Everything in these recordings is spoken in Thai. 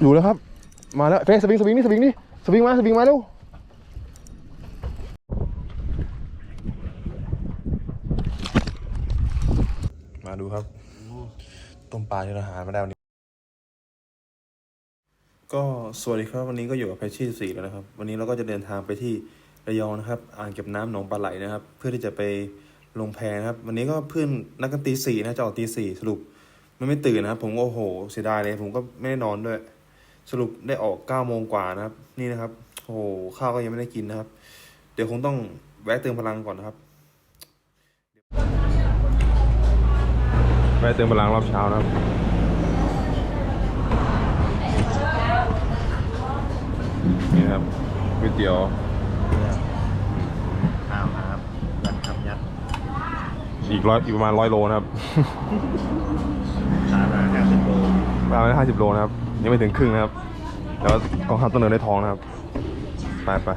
อยู่แล้วครับ มาแล้วเฟสสวิงสวิงนี่สวิงนี่สวิงมาสวิงมาเร็วมาดูครับ ต้มปลาที่เราหามาได้วันนี้ ก็สวัสดีครับวันนี้ก็อยู่กับแพชชี่สี่แล้วนะครับ วันนี้เราก็จะเดินทางไปที่ระยองนะครับ อ่างเก็บน้ำหนองปลาไหลนะครับ เพื่อที่จะไปลงแพนะครับ วันนี้ก็เพื่อนนักกันตีสี่นะจะออกตีสี่สรุปมันไม่ตื่นนะครับ ผมก็โอ้โหเสียดายเลย ผมก็ไม่ได้นอนด้วย สรุปได้ออกเก้าโมงกว่านะครับ นี่นะครับ โอ้โหข้าวก็ยังไม่ได้กินนะครับ เดี๋ยวคงต้องแวะเติมพลังก่อนนะครับ แวะเติมพลังรอบเช้านะครับ นี่นะครับก๋วยเตี๋ยวข้าวครับยัดครับยัดอีกร้อยอีกประมาณร้อยโลนะครับสามร้อยห้าสิบโลประมาณห้าสิบโลนะครับ ยังไม่ถึงครึ่งนะครับ แล้วกองทัพต้นเนินได้ทองนะครับ ไปไป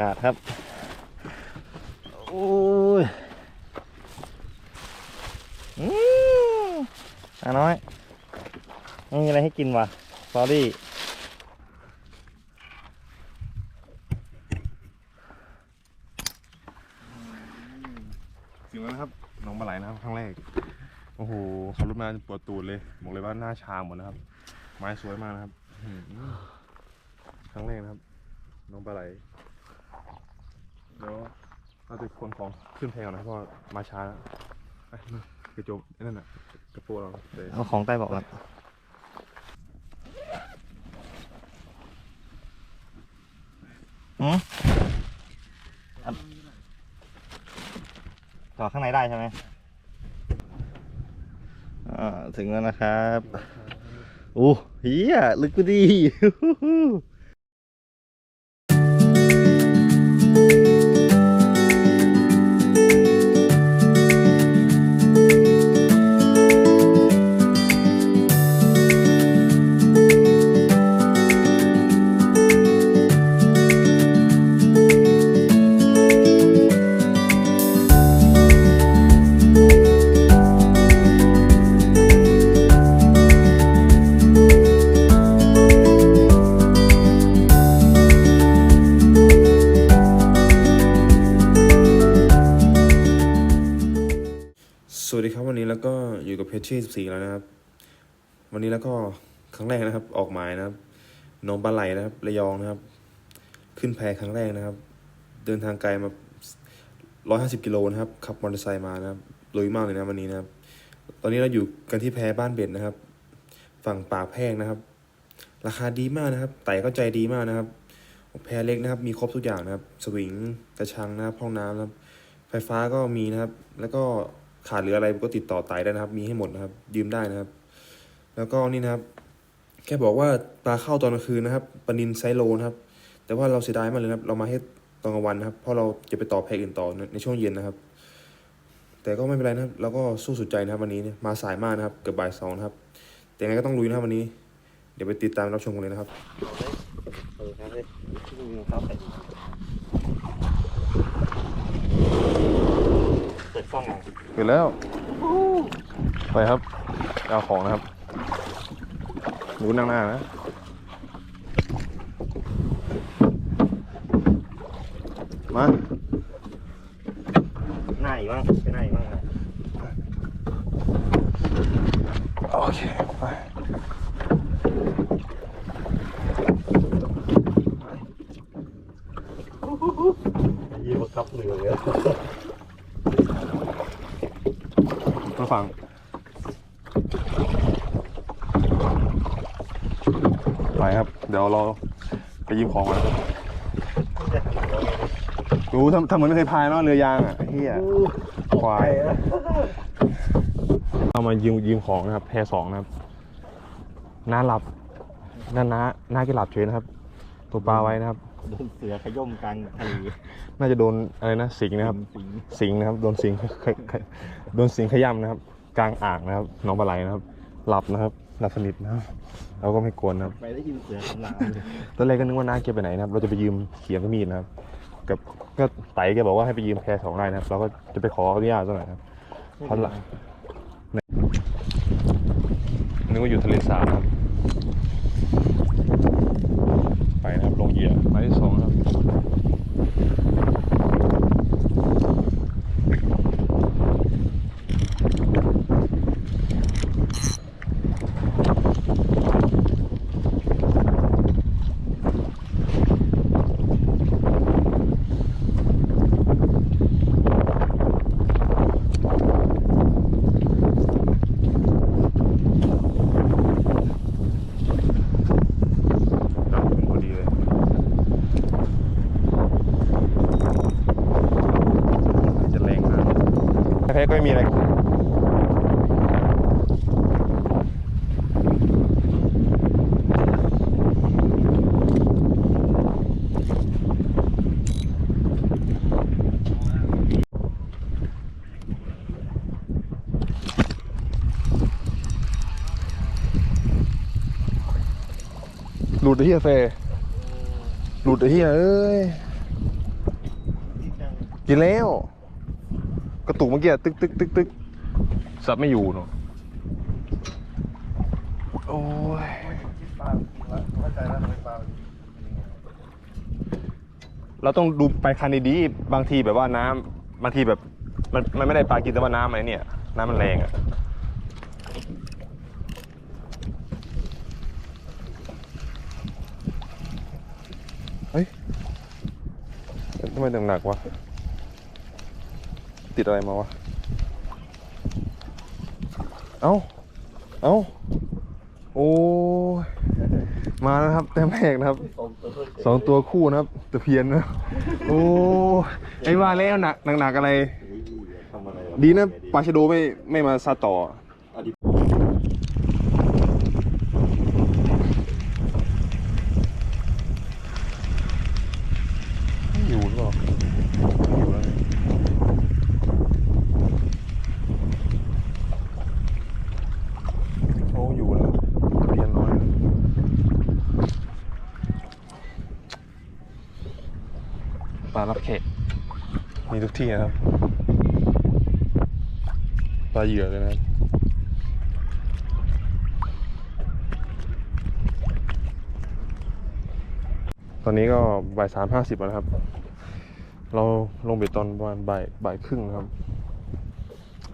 กาศครับ โอ้ยอืมอาน้อยไม่มีอะไรให้กินว่ะสอรี่ถึงแล้วนะครับหน้องปลาไหลนะครับครั้งแรก โอ้โหขับรถมาปวดตูดเลยบอกเลยว่าหน้าชาหมดนะครับ ไม้สวยมากนะครับอื้อหือครั้งแรกนะครับหน้องปลาไหล เดี๋ยวเราจะคนของขึ้นแพงก่อนนะเพราะว่ามาช้าแล้วไปนู่นกระจกไอ้นั่นน่ะกระโปรงเราเดี๋ยวเอาของใต้เบอกก่อนอืมอันต่อข้างในได้ใช่ไหมอ่าถึงแล้วนะครับโอ้เฮียลึกกูดี แล้วก็ครั้งแรกนะครับ ออกหมายนะครับหนองปลาไหลนะครับ ระยองนะครับ ขึ้นแพครั้งแรกนะครับ เดินทางไกลมา150กิโลนะครับขับมอเตอร์ไซค์มานะครับลุยมากเลยนะวันนี้นะครับ ตอนนี้เราอยู่กันที่แพบ้านเบ็ดนะครับ ฝั่งป่าแพรกนะครับ ราคาดีมากนะครับ ไต่ก็ใจดีมากนะครับ แพเล็กนะครับ มีครบทุกอย่างนะครับ สวิงกระชังนะครับห้องน้ำนะครับ ไฟฟ้าก็มีนะครับ แล้วก็ขาดเหลืออะไรก็ติดต่อไต่ได้นะครับ มีให้หมดนะครับ ยืมได้นะครับ แล้วก็นี่นะครับ แค่บอกว่าปลาเข้าตอนกลางคืนนะครับปลานินไซโลนะครับ แต่ว่าเราเสียดายมากเลยนะครับ เรามาให้ตอนกลางวันนะครับ เพราะเราจะไปต่อแพอื่นต่อในช่วงเย็นนะครับ แต่ก็ไม่เป็นไรนะครับ เราก็สู้สุดใจนะครับวันนี้เนี่ยมาสายมากนะครับ เกือบบ่ายสองนะครับ แต่ยังไงก็ต้องลุยนะครับวันนี้ เดี๋ยวไปติดตามรับชมกันเลยนะครับเออครับเลยครับเปิดกล้องหน่อยเห็นแล้ว ไปครับ เอาของนะครับ หนูนั่งหน้านะมา หน้าอีกบ้างไปหน้าอีกบ้างนะ โอเค ไป ยี่บังคับเหลือเลย มาฟัง ไปครับ เดี๋ยวเราไป ยืมของมารู้ทำทำเหมือนไม่เคยพายเนาะเรือยางอะเฮียควายเอามายืมยืมของนะครับ แพรสองนะครับน้าหลับน้าน้าน้าแกหลับเฉยนะครับตัวปลาไว้นะครับ โดนเสือขย่มกลางทะเลน่าจะโดนอะไรนะสิงนะครับ สิงสิงห์นะครับ โดนสิงห์ขขโดนสิงห์ขย้ำนะครับ กลางอ่างนะครับน้องปลาไหลนะครับ หลับนะครับ หลับสนิทนะครับเราก็ไม่กวนนะครับ ไปได้ยินเสือคำรามเลยตอนแรกก็นึกว่าน้าแกไปไหนนะครับ เราจะไปยืมเขียงกับมีดนะครับ กับก็ไต่แกบอกว่าให้ไปยืมแพรสองไร่นะครับ เราก็จะไปขออนุญาตสักหน่อยนะครับเพราะหลังนึกว่าอยู่ทะเลสาบนะครับ ไปนะครับลงเหยื่อไม้ที่สองนะครับ ครับเป็นพอดีเลยจะแรงมาก แพ้ก็ไม่มีอะไรหลุดไอ้เฮียเฟหลุดไอ้เฮียเอ้ย กินแล้ว กระตุกเมื่อกี้ตึกตึกตึกตึกสับไม่อยู่เนาะโอ้ยเราต้องดูไปคันดีๆบางทีแบบว่าน้ำบางทีแบบมันมันไม่ได้ปลากินแต่ว่าน้ำอะไรเนี่ย น้ำมันแรงอะเฮ้ยทำไมถึงหนักวะ ติดอะไรมาวะ เอ้า เอ้า โอ้มาแล้วครับแต้มแรกนะครับสองตัวคู่นะครับตะเพียนนะโอ้ไอ้ว่าแล้วหนักหนักอะไร ดีนะปลาชะโดไม่ไม่มาซาต่อ อดีต อยู่หรือเปล่าอยู่แล้วนี่โอ้อยู่แล้วตะเพียนน้อยปลารับแขกมี ทุกที่นะครับปลาเหยื่อเลยนะตอนนี้ก็บ่ายสามห้าสิบแล้วนะครับ เราลงเบ็ดตอนประมาณบ่ายบ่ายครึ่งนะครับ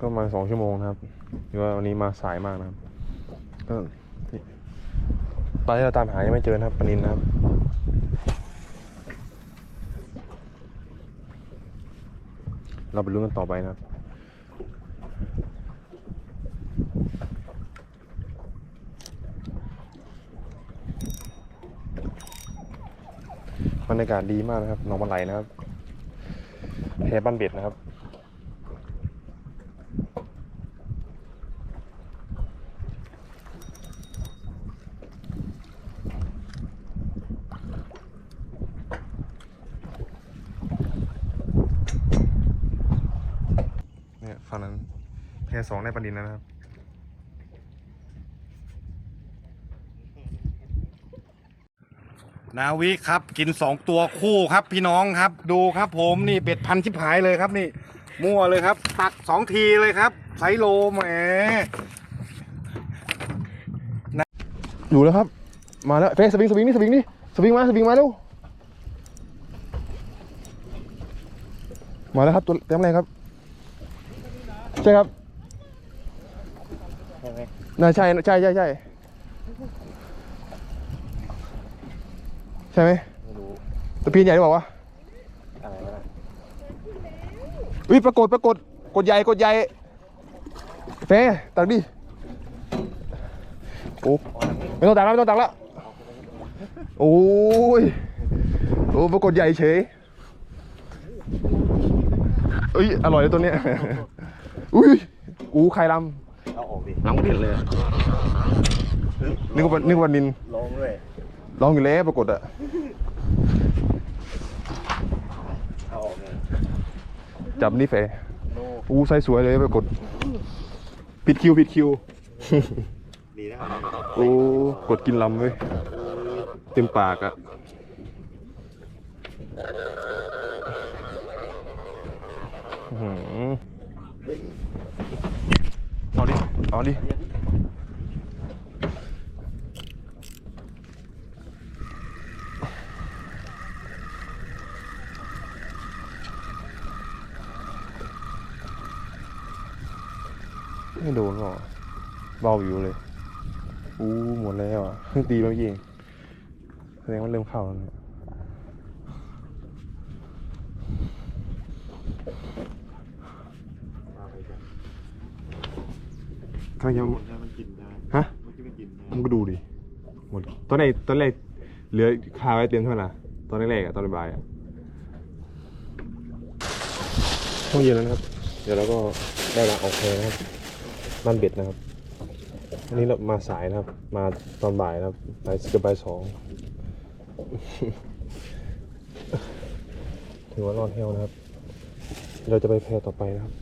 ก็มาสองชั่วโมงนะครับถือว่าวันนี้มาสายมากนะครับ ก็ปลาที่เราตามหายังไม่เจอนะครับปลานินนะครับ เราไปรู้กันต่อไปนะครับบรรยากาศดีมากนะครับหนองบันไหลนะครับแพบ้านเบ็ดนะครับ เนี่ยฝั่งนั้นแพ สองได้ประดินแล้วนะครับ นาวิครับ กินสองตัวคู่ครับพี่น้องครับ ดูครับผมนี่เบ็ดพันชิบหายเลยครับนี่ มั่วเลยครับ ตักสองทีเลยครับไซโลแหมอยู่แล้วครับ มาแล้วเฟสสวิงสวิงนี่สวิงนี่สวิงมาสวิงมาเร็วมาแล้วครับตัวเต็มแรงครับ ใช่ครับ น่าใช่ใช่ใช่ใช่ใช่ไหมไม่รู้ตะเพียนใหญ่หรือเปล่าวะอะไรวะน่ะอุ้ยปรากฏปรากฏกดใหญ่กดใหญ่เฟตักดิโอ้ไม่ต้องตักแล้วไม่ต้องตักแล้วโอ้ยโอ้ปรากฏใหญ่เฉยเอ้ยอร่อยเลยตัวเนี้ยอุ้ยอู้ไข่ล เอาออกดิำน้ำเผ็ดเลยอะนึกว่านึกว่านินลงด้วย ลองอยู่แล้วปรากฏอะเอาออกเลยจับนี่เฟโนอู้ไซส์สวยเลยปรากฏผิดคิวผิดคิวดีนะโอ้กดกินลำเว้ยเต็มปากอะอื้อหือเอาดิ เอาดิไม่โดนหรอเบาอยู่เลย อู้หมดแล้วอะเพิ่งตีเมื่อกี้เองแสดงว่าเริ่มเข้าแล้วเนี่ย ข้างยังมันกินได้ฮะมันกินกินได้มึงก็ดูดิหมดตอนแรกตอนแรกเหลือคาไว้เต็มเท่าไหร่ล่ะตอนแรกๆอะตอนบ่ายอะห้องเย็นแล้วนะครับ เดี๋ยวเราก็ได้เวลาออกแพนะครับบ้านเบ็ดนะครับวันนี้เรามาสายนะครับ มาตอนบ่ายนะครับบ่ายจะบ่ายสองถือว่ารอดเทวนะครับ เราจะไปแพต่อไปนะครับ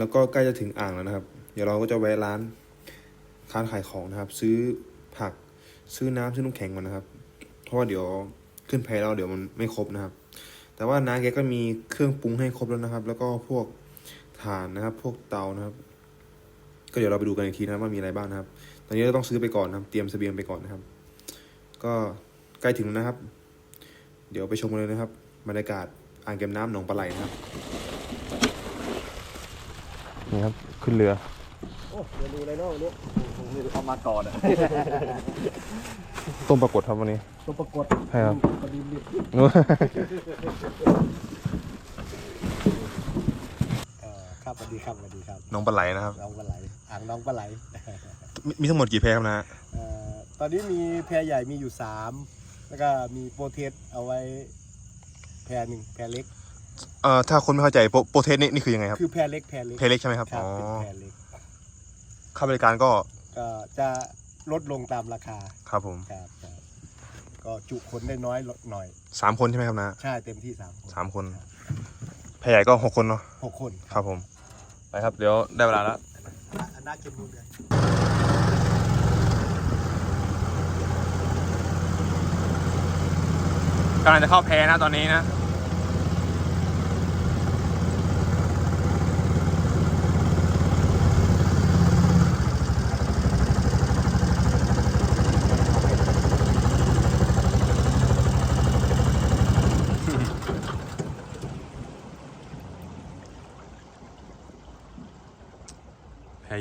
ตอนนี้เราก็ใกล้จะถึงอ่างแล้วนะครับ เดี๋ยวเราก็จะแวะร้านค้าขายของนะครับ ซื้อผักซื้อน้ำซื้อน้ำแข็งมานะครับ เพราะว่าเดี๋ยวขึ้นแพเราเดี๋ยวมันไม่ครบนะครับ แต่ว่าน้าแกก็มีเครื่องปรุงให้ครบแล้วนะครับ แล้วก็พวกถ่านนะครับ พวกเตานะครับ ก็เดี๋ยวเราไปดูกันอีกทีนะครับว่ามีอะไรบ้างนะครับ ตอนนี้เราต้องซื้อไปก่อนนะครับ เตรียมเสบียงไปก่อนนะครับ ก็ใกล้ถึงแล้วนะครับ เดี๋ยวไปชมกันเลยนะครับบรรยากาศอ่างเก็บน้ำหนองปลาไหลนะครับ นี่ครับ ขึ้นเรือโอ้เดี๋ยวดูอะไรเนาะวันนี้ผมไม่รู้เอามาก่อนอะต้มปรากฏครับวันนี้ ตัวปรากฏใช่ครับพอดีรีบเอ่อครับสวัสดีครับสวัสดีครับหนองปลาไหลนะครับ น้องปลาไหลอ่างน้องปลาไหลมีมีทั้งหมดกี่แพรครับนะเอ่อตอนนี้มีแพรใหญ่มีอยู่สามแล้วก็มีโปรเทสเอาไว้แพรหนึ่งแพรเล็ก เอ่อถ้าคนไม่เข้าใจโปรโปรเทสนี่นี่คือยังไงครับคือแพรเล็กแพรเล็กเพลเล็กใช่ไหมครับครับอ๋อเป็นแพรเล็กค่าบริการก็ก็จะลดลงตามราคาครับผมครับครับก็จุคนได้น้อยลดหน่อย สามคนใช่ไหมครับนะใช่เต็มที่สามคนสามคนแพรใหญ่ก็หกคนเนาะหกคนครับผมไปครับเดี๋ยวได้เวลาแล้ว อันน่าเก็บมูลเลย กำลังจะเข้าแพรนะตอนนี้นะ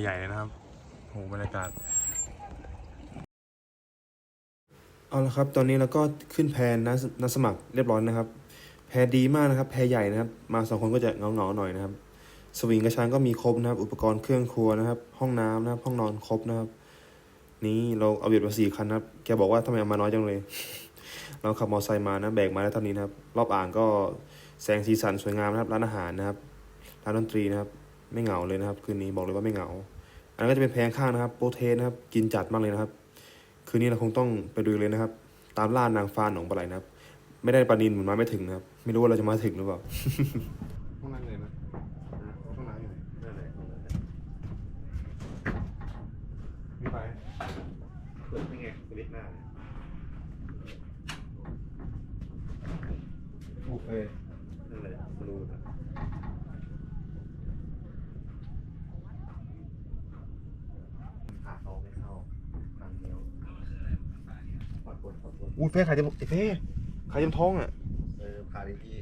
ใหญ่เลยนะครับโหบรรยากาศ เอาละครับ ตอนนี้เราก็ขึ้นแพรนักนักสมัครเรียบร้อยนะครับ แพดีมากนะครับ แพใหญ่นะครับ มาสองคนก็จะเงาเงาๆหน่อยนะครับ สวิงกระชังก็มีครบนะครับ อุปกรณ์เครื่องครัวนะครับ ห้องน้ำนะครับ ห้องนอนครบนะครับ นี่เราเอาเบียดมาสี่คันนะครับ แกบอกว่าทำไมเอามาน้อยจังเลย เราขับมอเตอร์ไซค์มานะ แบกมาได้เท่านี้นะครับ รอบอ่างก็แสงสีสันสวยงามนะครับ ร้านอาหารนะครับ ร้านดนตรีนะครับ ไม่เหงาเลยนะครับ คืนนี้บอกเลยว่าไม่เหงา อันนั้นก็จะเป็นแพงข้างนะครับ โปรเทนนะครับ กินจัดมากเลยนะครับ คืนนี้เราคงต้องไปดูเลยนะครับ ตามล่านางฟ้าหนองปลาไหลนะครับ ไม่ได้ปลานินเหมือนมาไม่ถึงนะครับ ไม่รู้ว่าเราจะมาถึงหรือเปล่าห้องน้ำเลยนะห้องน้ำอยู่ไหนมีไปเปิดยังไงสวิตหน้าบุฟเฟ่นั่นแหละมาดูนะ ขาเขาไม่เข้าทางเดียวปรากฏปรากฏ อู้เฟ่ขายจมไอ้เฟ่ขายจมท้องอะเออขาดีที่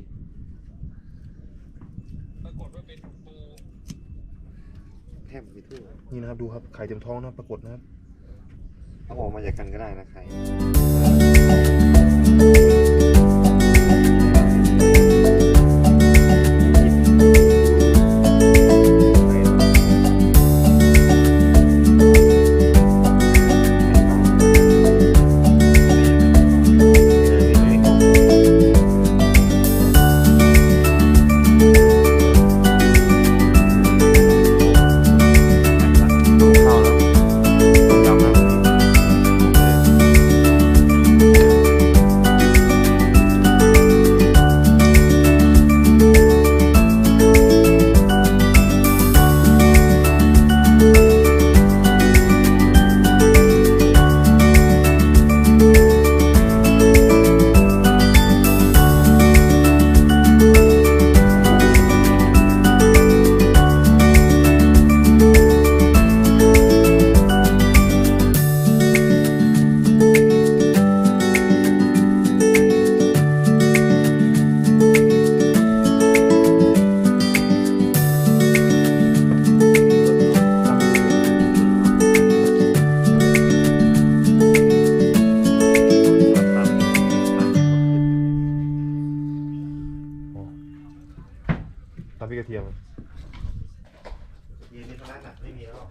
แทบไปทั่วนี่นะครับดูครับขายจมท้องนะครับปรากฏนะครับเอาออกมาจากกันก็ได้นะใคร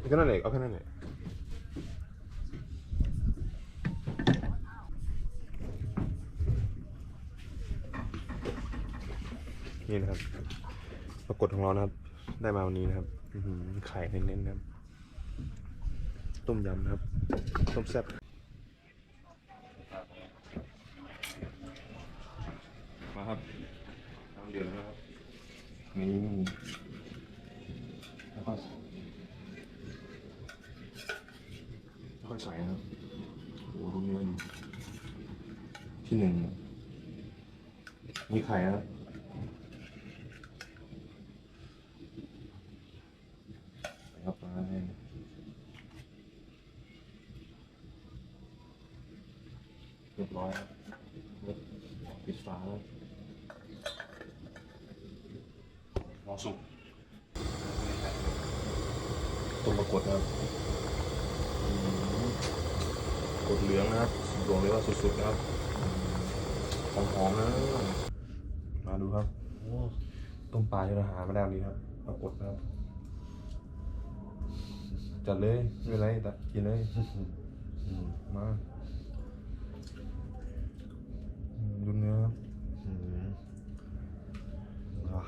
แล้วนี่ก็นั่นแหละเอาแค่นั้นี่นะครับ ปรากฏของเรานะครับ ได้มาวันนี้นะครับไข่เน้นๆนะครับ ต้มยำนะครับ ต้มแซ่บมาครับน้ำเดือดนะครับ นี่แล้วก็ค่อยใส่นะครับโอ้โหดูเนื้อดิที่หนึ่งมี ไข่ครับเข้าไปเรียบร้อยครับปิดฝาแล้วรอสุกต้มปรากฏนะครับอืมกดเหลืองนะครับบอกเลยว่าสุดๆนะครับหอมๆนะ มาดูครับโอ้ต้มปลาที่เราหามาแล้วนี้ครับปรากฏนะครับจัดเลยไม่เป็นไรแต่กินเลยอืมมาอืมดูเนื้อครับอืมว้า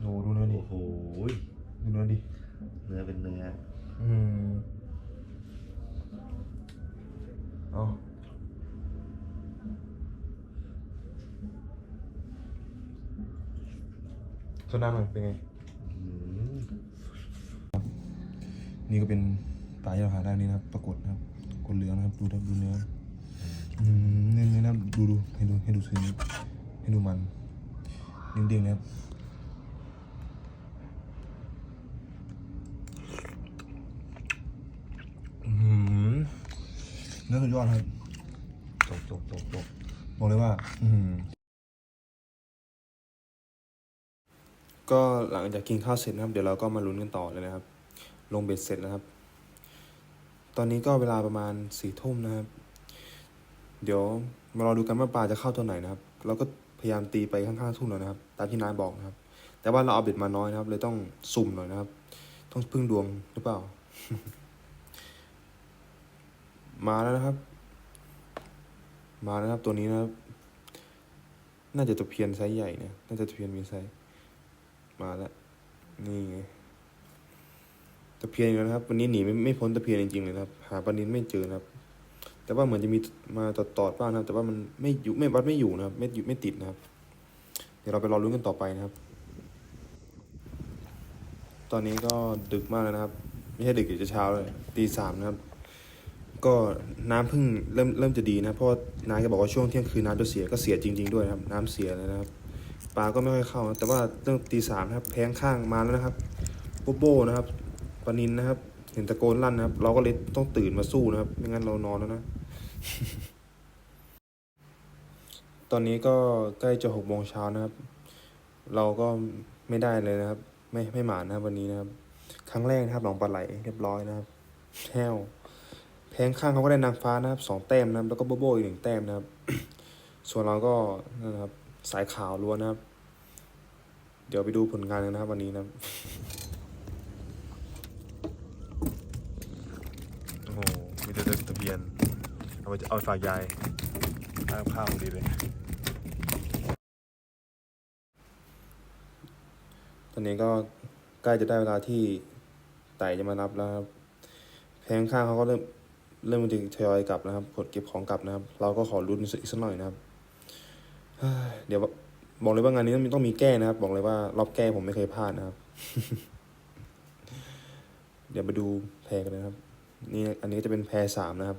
โอ้ดูเนื้อดิโอ้โหดูเนื้อดิเนื้อเป็นเนื้อ อืมเอา โซดามันเป็นไงอืมนี่ก็เป็นปลาที่เราหาได้นี่นะครับ ปรากฏนะครับกดเหลืองนะครับ ดูนะครับดูเนื้ออืมเนื้อเนื้อนะครับดูดูให้ดูให้ดูสีนี้ให้ดูมันเด้งๆนะครับอืมเนื้อสุดยอดครับจบจบจบจบบอกเลยว่า อือ ก็หลังจากกินข้าวเสร็จนะครับ เดี๋ยวเราก็มาลุ้นกันต่อเลยนะครับ ลงเบ็ดเสร็จนะครับ ตอนนี้ก็เวลาประมาณสี่ทุ่มนะครับ เดี๋ยวมารอดูกันว่าปลาจะเข้าตัวไหนนะครับ เราก็พยายามตีไปข้างๆทุ่งหน่อยนะครับ ตามที่นายบอกนะครับ แต่ว่าเราเอาเบ็ดมาน้อยนะครับ เลยต้องสุ่มหน่อยนะครับ ต้องพึ่งดวงหรือเปล่า มาแล้วนะครับ มาแล้วครับตัวนี้นะครับ น่าจะตะเพียนไซส์ใหญ่เนี่ย น่าจะตะเพียนมีไซส์ มาแล้ว นี่ไงตะเพียนอีกแล้วนะครับ วันนี้หนีไม่ไม่พ้นตะเพียนจริงๆเลยนะครับ หาปลานินไม่เจอนะครับ แต่ว่าเหมือนจะมีมาตอดตอดบ้างนะครับ แต่ว่ามันไม่อยู่ไม่วัดไม่อยู่นะครับ ไม่อยู่ไม่ติดนะครับ เดี๋ยวเราไปรอรุ้นกันต่อไปนะครับ ตอนนี้ก็ดึกมากแล้วนะครับ ไม่ใช่ดึกจะเช้าเลยตีสามนะครับ ก็น้ำเพิ่งเริ่มเริ่มจะดีนะ เพราะน้าแกบอกว่าช่วงเที่ยงคืนน้ำจะเสียก็เสียจริง ๆด้วยนะครับ น้ำเสียเลยนะครับ ปลาก็ไม่ค่อยเข้า แต่ว่าเรื่องตีสามนะครับแพงข้างมาแล้วนะครับโบโบนะครับปานินนะครับ เห็นตะโกนลั่นนะครับ เราก็เลยต้องตื่นมาสู้นะครับ ไม่งั้นเรานอนแล้วนะ ตอนนี้ก็ใกล้จะหกโมงเช้านะครับ เราก็ไม่ได้เลยนะครับ ไม่ไม่หมานะครับวันนี้นะครับ ครั้งแรกนะครับหนองปลาไหลเรียบร้อยนะครับแห้วแพงข้างเขาก็ได้นางฟ้านะครับสองแต้มนะครับ แล้วก็โบโบอีกหนึ่งแต้มนะครับ ส่วนเราก็นะครับ สายขาวล้วนนะครับ เดี๋ยวไปดูผลงานกันนะครับวันนี้นะครับโอ้โหมีแต่ตะเพียน เอาไปเอาไปฝากยายทานข้าวพอดีเลยตอนนี้ก็ใกล้จะได้เวลาที่ไต่จะมารับแล้วครับแพงข้างเขาก็เริ่มเริ่มจะทยอยกลับนะครับกดเก็บของกลับนะครับ เราก็ขอรุ้นอีกสักหน่อยนะครับ เดี๋ยวบอกเลยว่างานนี้ต้องมีต้องมีแก้นะครับ บอกเลยว่ารอบแก้ผมไม่เคยพลาดนะครับ เดี๋ยวไปดูแพรกันนะครับ นี่อันนี้จะเป็นแพรสามนะครับ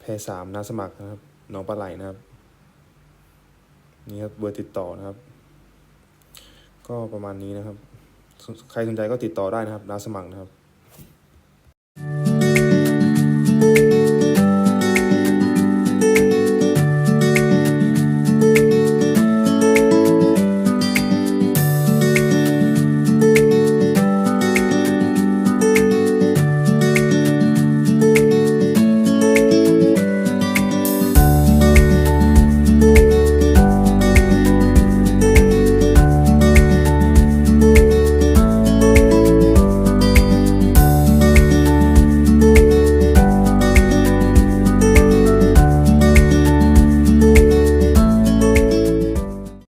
แพรสามนาสมัครนะครับน้องปลาไหลนะครับ นี่ครับเบอร์ติดต่อนะครับ ก็ประมาณนี้นะครับ ใครสนใจก็ติดต่อได้นะครับนาสมัครนะครับ